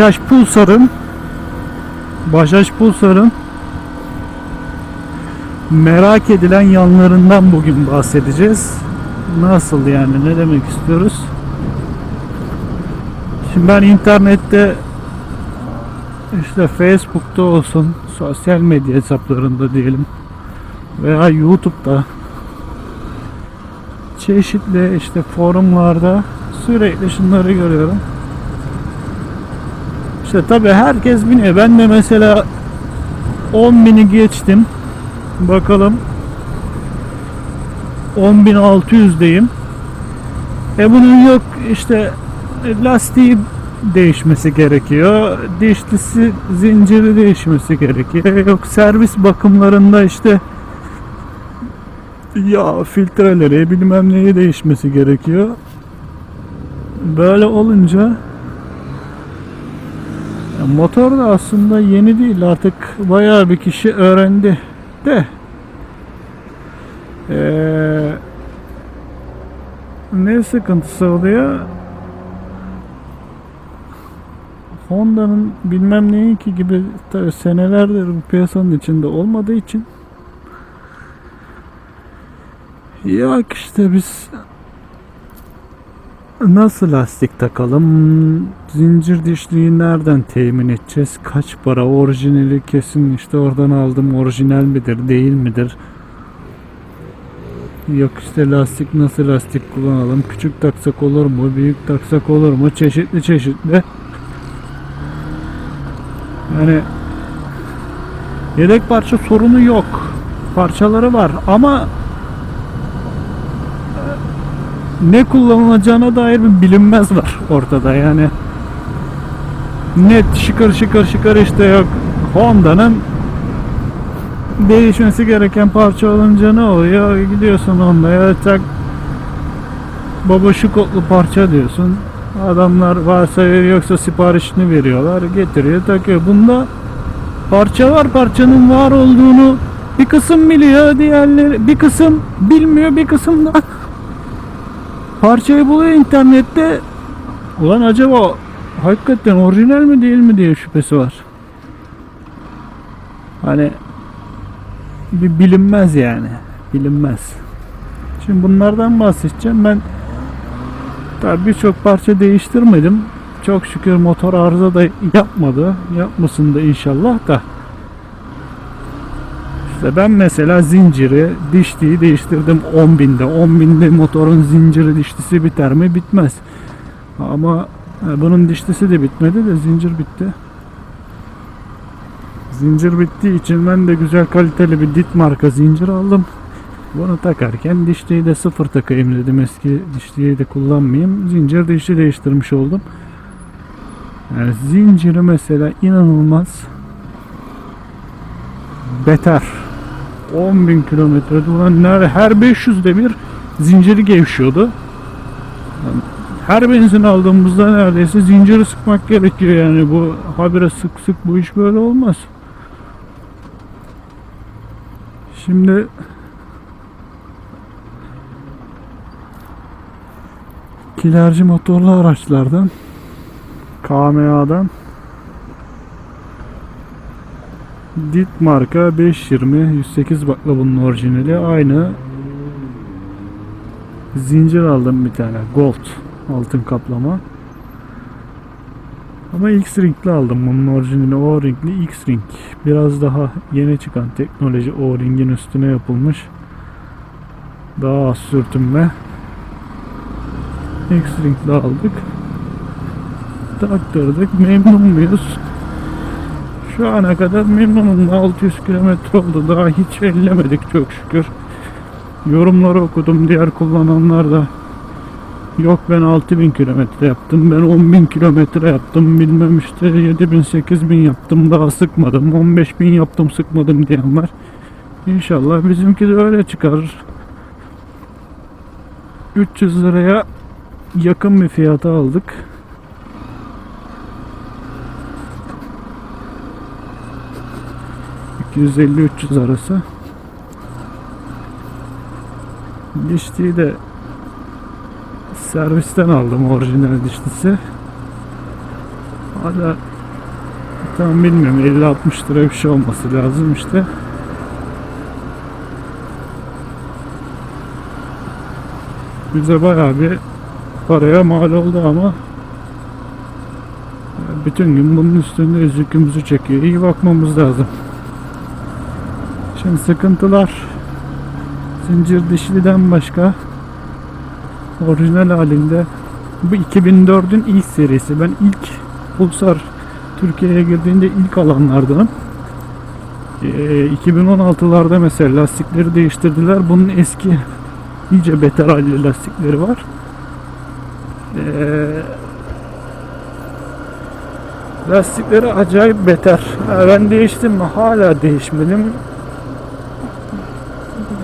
Bajaj Pulsar'ın Bajaj Pulsar'ın merak edilen yanlarından bugün bahsedeceğiz. Nasıl yani ne demek istiyoruz? Şimdi ben internette işte Facebook'ta olsun, sosyal medya hesaplarında diyelim veya YouTube'da çeşitli işte forumlarda sürekli şunları görüyorum. İşte tabi herkes biniyor. Ben de mesela 10 bini geçtim. Bakalım 10.600'deyim. E bunun yok işte lastiği değişmesi gerekiyor. Dişlisi zinciri değişmesi gerekiyor. Yok servis bakımlarında işte ya filtreleri bilmem neyi değişmesi gerekiyor. Böyle olunca motor da aslında yeni değil artık bayağı bir kişi öğrendi de Ee, ne sıkıntısı oluyor? Honda'nın bilmem neyinki gibi tabii senelerdir bu piyasanın içinde olmadığı için Yok işte biz nasıl lastik takalım? Zincir dişliği nereden temin edeceğiz? Kaç para? Orijinali kesin işte oradan aldım. Orijinal midir, değil midir? Yok işte lastik nasıl lastik kullanalım? Küçük taksak olur mu? Büyük taksak olur mu? Çeşitli çeşitli. Yani yedek parça sorunu yok. Parçaları var ama ne kullanılacağına dair bir bilinmez var ortada yani. Net şıkır şıkır şıkır işte yok Honda'nın değişmesi gereken parça olunca ne oluyor? Gidiyorsun Honda'ya tak baba şu kodlu parça diyorsun. Adamlar varsa yoksa siparişini veriyorlar getiriyor takıyor. Bunda parça var parçanın var olduğunu bir kısım biliyor diğerleri bir kısım bilmiyor bir kısım da parçayı buluyor internette. Ulan acaba hakikaten orijinal mi değil mi diye şüphesi var. Hani bir bilinmez yani. Bilinmez. Şimdi bunlardan bahsedeceğim. Ben tabii birçok parça değiştirmedim. Çok şükür motor arıza da yapmadı. Yapmasın da inşallah da. İşte ben mesela zinciri, dişliği değiştirdim 10 binde. 10 binde motorun zinciri dişlisi biter mi? Bitmez. Ama e, bunun dişlisi de bitmedi de zincir bitti. Zincir bittiği için ben de güzel kaliteli bir dit marka zincir aldım. Bunu takarken dişliği de sıfır takayım dedim. Eski dişliği de kullanmayayım. Zincir dişli değiştirmiş oldum. Yani zinciri mesela inanılmaz beter. 10.000 kilometre dolan nerede her 500'de bir zinciri gevşiyordu. Yani her benzin aldığımızda neredeyse zinciri sıkmak gerekiyor yani bu habire sık sık bu iş böyle olmaz. Şimdi kilerci motorlu araçlardan KMA'dan Dit marka 520 108 bakla bunun orijinali aynı. Zincir aldım bir tane gold altın kaplama. Ama X-Ring'li aldım bunun orijinali O-Ring'li X-Ring biraz daha yeni çıkan teknoloji O-Ring'in üstüne yapılmış. Daha az sürtünme. X-Ring'li aldık. Taktırdık memnun muyuz şu ana kadar memnunum 600 kilometre oldu. Daha hiç ellemedik çok şükür. Yorumları okudum diğer kullananlar da. Yok ben 6000 kilometre yaptım ben 10000 kilometre yaptım bilmem işte 7000 8000 yaptım daha sıkmadım 15000 yaptım sıkmadım diyen var. İnşallah bizimki de öyle çıkar. 300 liraya yakın bir fiyata aldık 250-300 arası. Dişliği de servisten aldım orijinal dişlisi. Hala tam bilmiyorum 50-60 lira bir şey olması lazım işte. Bize bayağı bir paraya mal oldu ama bütün gün bunun üstünde üzükümüzü çekiyor. İyi bakmamız lazım. Şimdi sıkıntılar zincir dişliden başka orijinal halinde bu 2004'ün ilk serisi. Ben ilk Pulsar Türkiye'ye girdiğinde ilk alanlardanım. Ee, 2016'larda mesela lastikleri değiştirdiler. Bunun eski iyice beter halli lastikleri var. Ee, lastikleri acayip beter. Ben değiştim mi? Hala değişmedim.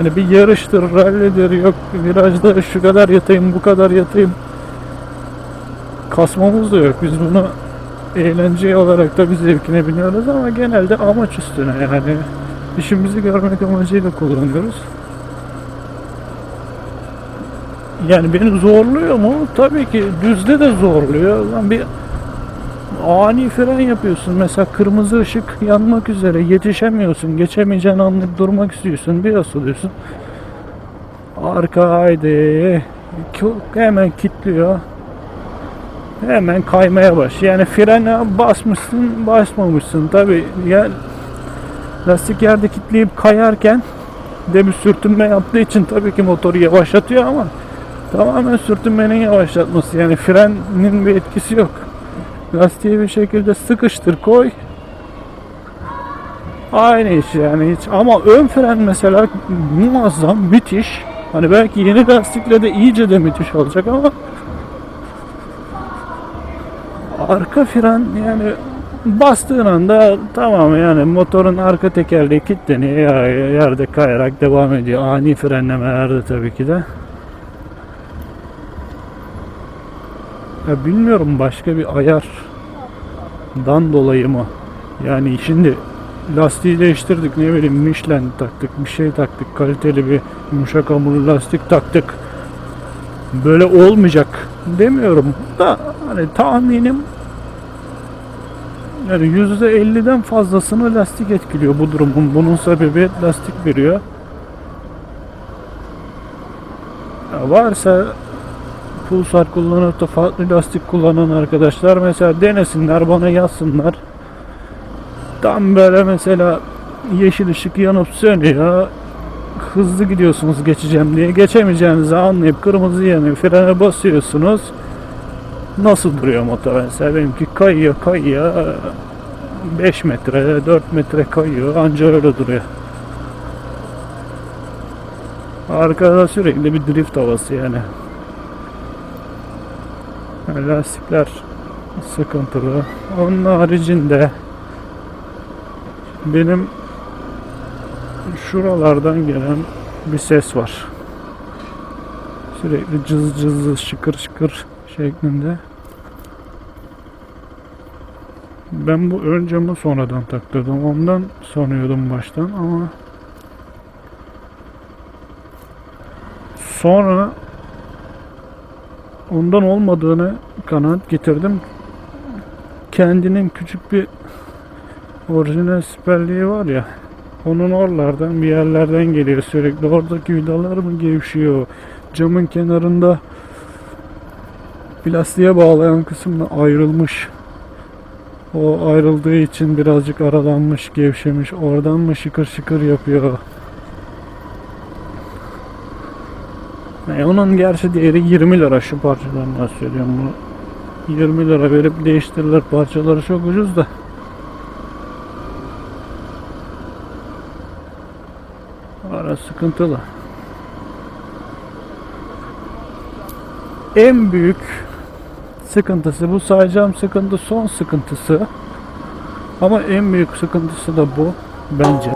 Yani bir yarıştır, rallidir, yok virajda şu kadar yatayım, bu kadar yatayım. Kasmamız da yok. Biz bunu eğlence olarak da bir zevkine biniyoruz ama genelde amaç üstüne yani işimizi görmek amacıyla kullanıyoruz. Yani beni zorluyor mu? Tabii ki düzde de zorluyor. Lan bir ani fren yapıyorsun. Mesela kırmızı ışık yanmak üzere yetişemiyorsun. Geçemeyeceğini anlayıp durmak istiyorsun. Bir asılıyorsun. Arka haydi. Hemen kilitliyor. Hemen kaymaya baş. Yani frene basmışsın, basmamışsın. Tabi ya lastik yerde kilitleyip kayarken de bir sürtünme yaptığı için tabii ki motoru yavaşlatıyor ama tamamen sürtünmenin yavaşlatması. Yani frenin bir etkisi yok. Lastiği bir şekilde sıkıştır koy. Aynı iş yani hiç ama ön fren mesela muazzam müthiş. Hani belki yeni lastikle de iyice de müthiş olacak ama arka fren yani bastığın anda tamam yani motorun arka tekerleği kilitleniyor yerde kayarak devam ediyor. Ani frenlemelerde tabii ki de. Ya bilmiyorum başka bir ayardan dolayı mı? Yani şimdi lastiği değiştirdik ne bileyim Michelin taktık bir şey taktık kaliteli bir yumuşak hamurlu lastik taktık. Böyle olmayacak demiyorum da hani tahminim yani %50'den fazlasını lastik etkiliyor bu durumun. Bunun sebebi lastik veriyor. Ya varsa pulsar kullanıp da farklı lastik kullanan arkadaşlar mesela denesinler bana yazsınlar. Tam böyle mesela yeşil ışık yanıp sönüyor. Hızlı gidiyorsunuz geçeceğim diye. Geçemeyeceğinizi anlayıp kırmızı yanıyor. Frene basıyorsunuz. Nasıl duruyor motor mesela benimki kayıyor kayıyor 5 metre 4 metre kayıyor anca öyle duruyor arkada sürekli bir drift havası yani lastikler sıkıntılı onun haricinde benim şuralardan gelen bir ses var sürekli cız cız şıkır şıkır şeklinde. Ben bu ön camı sonradan taktırdım. Ondan sanıyordum baştan ama sonra ondan olmadığını kanaat getirdim. Kendinin küçük bir orijinal siperliği var ya onun oralardan bir yerlerden geliyor sürekli. Oradaki vidalar mı gevşiyor? Camın kenarında plastiğe bağlayan kısım da ayrılmış. O ayrıldığı için birazcık aralanmış, gevşemiş. Oradan mı şıkır şıkır yapıyor? E onun gerçi değeri 20 lira şu parçalarından söylüyorum bunu. 20 lira verip değiştirilir parçaları çok ucuz da. Ara sıkıntılı. En büyük sıkıntısı bu sayacağım sıkıntı son sıkıntısı. Ama en büyük sıkıntısı da bu bence.